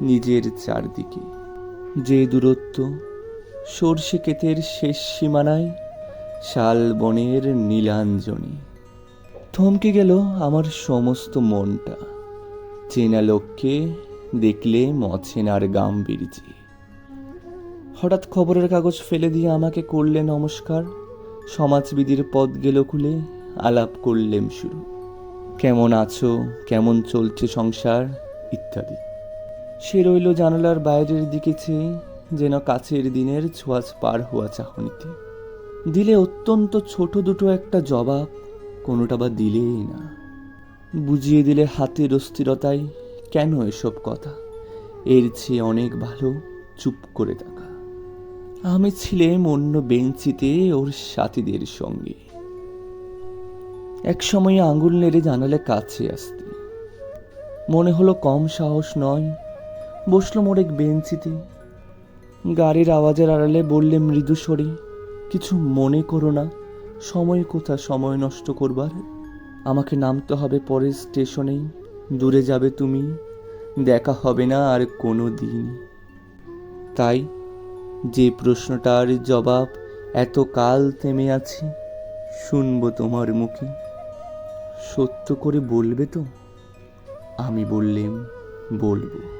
নিজের চারদিকে। যে দূরত্ব সর্ষে ক্ষেতের শেষ সীমানায়, শাল বনের নীলাঞ্জনী। থমকে গেল আমার সমস্ত মনটা। চেনা লোককে দেখলে মছেনার গাম্ভীর্যে। হঠাৎ খবরের কাগজ ফেলে দিয়ে আমাকে করলে নমস্কার। সমাজবিধির পদ গেল খুলে আলাপ করলেম শুরু। কেমন আছো? কেমন চলছে সংসার? ইত্যাদি। সে রইল জানালার বাইরের দিকে চেয়ে, যেন কাছের দিনের ছোঁয়াচ পার হওয়া চাহনিতে। দিলে অত্যন্ত ছোট দুটো একটা জবাব, কোনোটা বা দিলেই না। বুঝিয়ে দিলে হাতের অস্থিরতায়, কেন এসব কথা? এর চেয়ে অনেক ভালো, চুপ করে থাকা। আমি ছিলাম অন্য বেঞ্চিতে ওর সাথীদের সঙ্গে। এক সময় আঙুল নেড়ে জানালে কাছে আসতে। মনে হলো কম সাহস নয় বসল মোর বেঞ্চিতে। গাড়ির আওয়াজের আড়ালে বললে মৃদু স্বরে, কিছু মনে করো না, সময় কোথা, সময় নষ্ট করবার? আমাকে নামতে হবে পরের স্টেশনেই, দূরে যাবে তুমি, দেখা হবে না আর কোনো দিন। তাই যে প্রশ্নটার জবাব এত কাল থেমে আছে, শুনব তোমার মুখে। সত্য করে বলবে তো? আমি বললেম, বলব।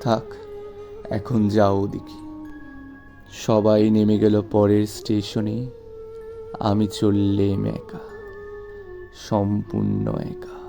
থাক এখন যাও দেখি। সবাই নেমে গেল পরের স্টেশনে। আমি চললেম একা সম্পূর্ণ একা।